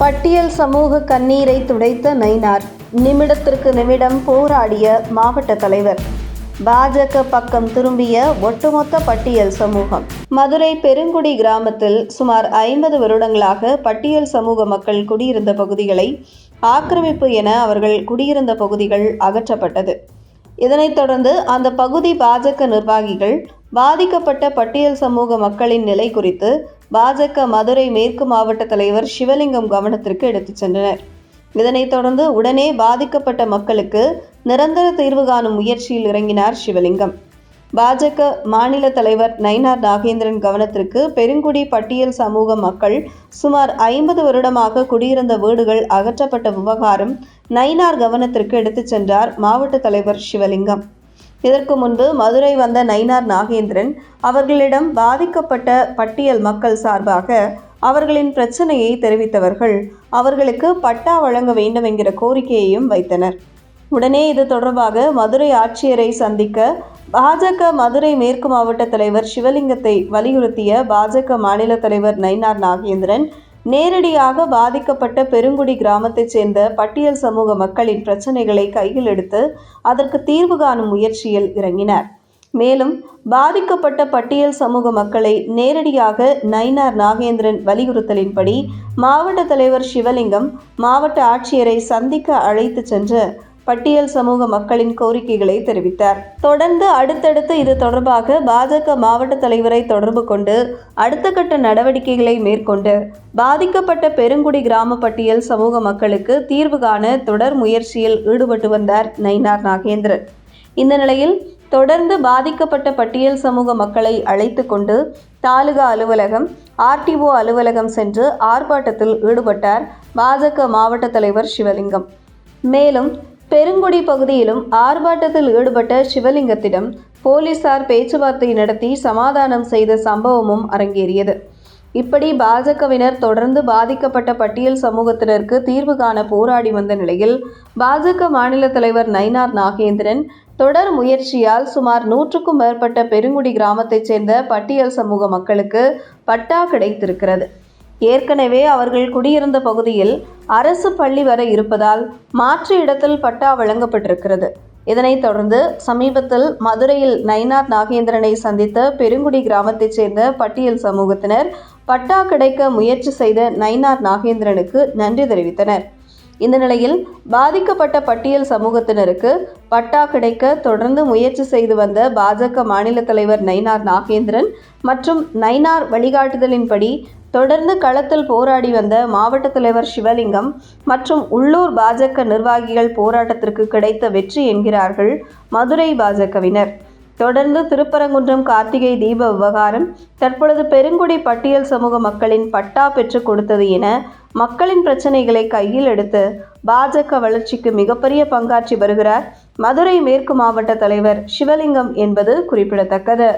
பட்டியல் சமூக கண்ணீரை துடைத்த நைனார் நிமிடத்திற்கு நிமிடம் போராடிய மாவட்ட தலைவர். பாஜக பக்கம் திரும்பிய ஒட்டுமொத்த பட்டியல் சமூகம். மதுரை பெருங்குடி கிராமத்தில் சுமார் ஐம்பது வருடங்களாக பட்டியல் சமூக மக்கள் குடியிருந்த பகுதிகளை ஆக்கிரமிப்பு என அவர்கள் குடியிருந்த பகுதிகள் அகற்றப்பட்டது. இதனைத் தொடர்ந்து அந்த பகுதி பாஜக நிர்வாகிகள் பாதிக்கப்பட்ட பட்டியல் சமூக மக்களின் நிலை குறித்து பாஜக மதுரை மேற்கு மாவட்ட தலைவர் சிவலிங்கம் கவனத்திற்கு எடுத்துச் சென்றனர். இதனைத் தொடர்ந்து உடனே பாதிக்கப்பட்ட மக்களுக்கு நிரந்தர தீர்வு காணும் முயற்சியில் இறங்கினார் சிவலிங்கம். பாஜக மாநில தலைவர் நயினார் நாகேந்திரன் கவனத்திற்கு பெருங்குடி பட்டியல் சமூக மக்கள் சுமார் ஐம்பது வருடமாக குடியிருந்த வீடுகள் அகற்றப்பட்ட விவகாரம் நயினார் கவனத்திற்கு எடுத்துச் சென்றார் மாவட்ட தலைவர் சிவலிங்கம். இதற்கு முன்பு மதுரை வந்த நயினார் நாகேந்திரன் அவர்களிடம் பாதிக்கப்பட்ட பட்டியல் மக்கள் சார்பாக அவர்களின் பிரச்சனையை தெரிவித்தவர்கள் அவர்களுக்கு பட்டா வழங்க வேண்டும் என்கிற கோரிக்கையையும் வைத்தனர். உடனே இது தொடர்பாக மதுரை ஆட்சியரை சந்திக்க பாஜக மதுரை மேற்கு மாவட்ட தலைவர் சிவலிங்கத்தை வலியுறுத்திய பாஜக மாநில தலைவர் நயினார் நாகேந்திரன் நேரடியாக பாதிக்கப்பட்ட பெருங்குடி கிராமத்தைச் சேர்ந்த பட்டியல் சமூக மக்களின் பிரச்சனைகளை கையில் எடுத்து அதற்கு தீர்வு காணும் முயற்சியில் இறங்கினார். மேலும் பாதிக்கப்பட்ட பட்டியல் சமூக மக்களை நேரடியாக நயினார் நாகேந்திரன் வலியுறுத்தலின்படி மாவட்ட தலைவர் சிவலிங்கம் மாவட்ட ஆட்சியரை சந்திக்க அழைத்து சென்று பட்டியல் சமூக மக்களின் கோரிக்கைகளை தெரிவித்தார். தொடர்ந்து அடுத்தடுத்து இது தொடர்பாக பாஜக மாவட்ட தலைவரை தொடர்பு கொண்டு அடுத்த கட்ட நடவடிக்கைகளை மேற்கொண்டு பாதிக்கப்பட்ட பெருங்குடி கிராம பட்டியல் சமூக மக்களுக்கு தீர்வு காண தொடர் முயற்சியில் ஈடுபட்டு வந்தார் நயினார் நாகேந்திரன். இந்த நிலையில் தொடர்ந்து பாதிக்கப்பட்ட பட்டியல் சமூக மக்களை அழைத்து கொண்டு தாலுகா அலுவலகம் ஆர்டிஓ அலுவலகம் சென்று ஆர்ப்பாட்டத்தில் ஈடுபட்டார் பாஜக மாவட்ட தலைவர் சிவலிங்கம். மேலும் பெருங்குடி பகுதியிலும் ஆர்ப்பாட்டத்தில் ஈடுபட்ட சிவலிங்கத்திடம் போலீசார் பேச்சுவார்த்தை நடத்தி சமாதானம் செய்த சம்பவமும் அரங்கேறியது. இப்படி பாஜகவினர் தொடர்ந்து பாதிக்கப்பட்ட பட்டியல் சமூகத்தினருக்கு தீர்வு காண போராடி வந்த நிலையில் பாஜக மாநில தலைவர் நயினார் நாகேந்திரன் தொடர் முயற்சியால் சுமார் நூற்றுக்கும் மேற்பட்ட பெருங்குடி கிராமத்தைச் சேர்ந்த பட்டியல் சமூக மக்களுக்கு பட்டா கிடைத்திருக்கிறது. ஏற்கனவே அவர்கள் குடியிருந்த பகுதியில் அரசு பள்ளி வர இருப்பதால் மாற்று இடத்தில் பட்டா வழங்கப்பட்டிருக்கிறது. இதனைத் தொடர்ந்து சமீபத்தில் மதுரையில் நயினார் நாகேந்திரனை சந்தித்த பெருங்குடி கிராமத்தைச் சேர்ந்த பட்டியல் சமூகத்தினர் பட்டா கிடைக்க முயற்சி செய்த நயினார் நாகேந்திரனுக்கு நன்றி தெரிவித்தனர். இந்த நிலையில் பாதிக்கப்பட்ட பட்டியல் சமூகத்தினருக்கு பட்டா கிடைக்க தொடர்ந்து முயற்சி செய்து வந்த பாஜக மாநில தலைவர் நயினார் நாகேந்திரன் மற்றும் நயினார் வழிகாட்டுதலின்படி தொடர்ந்து களத்தில் போராடி வந்த மாவட்ட தலைவர் சிவலிங்கம் மற்றும் உள்ளூர் பாஜக நிர்வாகிகள் போராட்டத்திற்கு கிடைத்த வெற்றி என்கிறார்கள் மதுரை பாஜகவினர். தொடர்ந்து திருப்பரங்குன்றம் கார்த்திகை தீப விவகாரம் தற்பொழுது பெருங்குடி பட்டியல் சமூக மக்களின் பட்டா பெற்றுக் கொடுத்தது என மக்களின் பிரச்சனைகளை கையில் எடுத்து பாஜக வளர்ச்சிக்கு மிகப்பெரிய பங்காற்றி வருகிறார் மதுரை மேற்கு மாவட்ட தலைவர் சிவலிங்கம் என்பது குறிப்பிடத்தக்கது.